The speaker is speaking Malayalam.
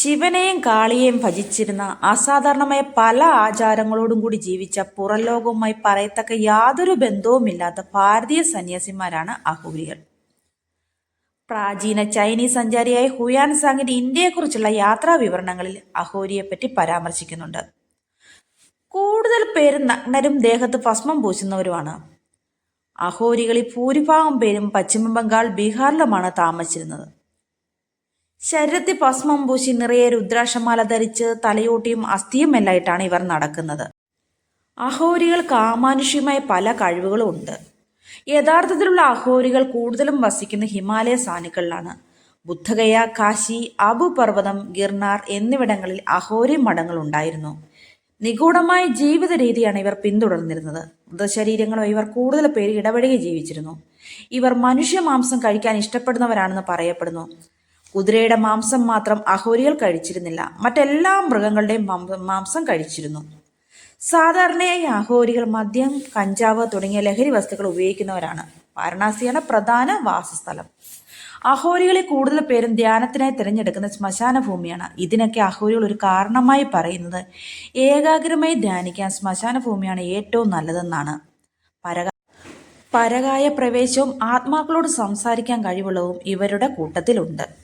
ശിവനെയും കാളിയെയും ഭജിച്ചിരുന്ന അസാധാരണമായ പല ആചാരങ്ങളോടും കൂടി ജീവിച്ച പുറലോകവുമായി പറയത്തക്ക യാതൊരു ബന്ധവുമില്ലാത്ത ഭാരതീയ സന്യാസിമാരാണ് അഹൂരികൾ. പ്രാചീന ചൈനീസ് സഞ്ചാരിയായ ഹുയാൻ സാങ്ങിന്റെ ഇന്ത്യയെക്കുറിച്ചുള്ള യാത്രാ വിവരണങ്ങളിൽ അഹോരിയെപ്പറ്റി പരാമർശിക്കുന്നുണ്ട്. കൂടുതൽ പേരും നഗ്നരും ദേഹത്ത് ഭസ്മം പൂശുന്നവരുമാണ്. അഹോരികളിൽ ഭൂരിഭാഗം പേരും പശ്ചിമ ബംഗാൾ ബീഹാറിലുമാണ് താമസിച്ചിരുന്നത്. ശരീരത്തിൽ ഭസ്മം പൂശി നിറയെ രുദ്രാക്ഷമാല ധരിച്ച് തലയോട്ടിയും അസ്ഥിയും എല്ലായിട്ടാണ് ഇവർ നടക്കുന്നത്. അഹോരികൾക്ക് ആമാനുഷ്യമായ പല കഴിവുകളും ഉണ്ട്. യഥാർത്ഥത്തിലുള്ള അഹോരികൾ കൂടുതലും വസിക്കുന്ന ഹിമാലയ സാനുക്കളിലാണ്. ബുദ്ധഗയ കാശി അബു പർവതം ഗിർനാർ എന്നിവിടങ്ങളിൽ അഹോരി മഠങ്ങൾ ഉണ്ടായിരുന്നു. നിഗൂഢമായ ജീവിത രീതിയാണ് ഇവർ പിന്തുടർന്നിരുന്നത്. മൃതശരീരങ്ങളോ ഇവർ കൂടുതൽ പേര് ഇടപഴകി ജീവിച്ചിരുന്നു. ഇവർ മനുഷ്യ മാംസം കഴിക്കാൻ ഇഷ്ടപ്പെടുന്നവരാണെന്ന് പറയപ്പെടുന്നു. കുതിരയുടെ മാംസം മാത്രം അഹോരികൾ കഴിച്ചിരുന്നില്ല. മറ്റെല്ലാ മൃഗങ്ങളുടെയും മാംസം കഴിച്ചിരുന്നു. സാധാരണയായി അഹോരികൾ മദ്യം കഞ്ചാവ് തുടങ്ങിയ ലഹരി വസ്തുക്കൾ ഉപയോഗിക്കുന്നവരാണ്. വാരണാസിയാണ് പ്രധാന വാസസ്ഥലം. അഹോരികളെ കൂടുതൽ പേരും ധ്യാനത്തിനായി തിരഞ്ഞെടുക്കുന്ന ശ്മശാന ഭൂമിയാണ് ഇതിനൊക്കെ അഹോരികൾ ഒരു കാരണമായി പറയുന്നത് ഏകാഗ്രമായി ധ്യാനിക്കാൻ ശ്മശാന ഭൂമിയാണ് ഏറ്റവും നല്ലതെന്നാണ്. പരക പരകായ പ്രവേശവും ആത്മാക്കളോട് സംസാരിക്കാൻ കഴിവുള്ളതും ഇവരുടെ കൂട്ടത്തിലുണ്ട്.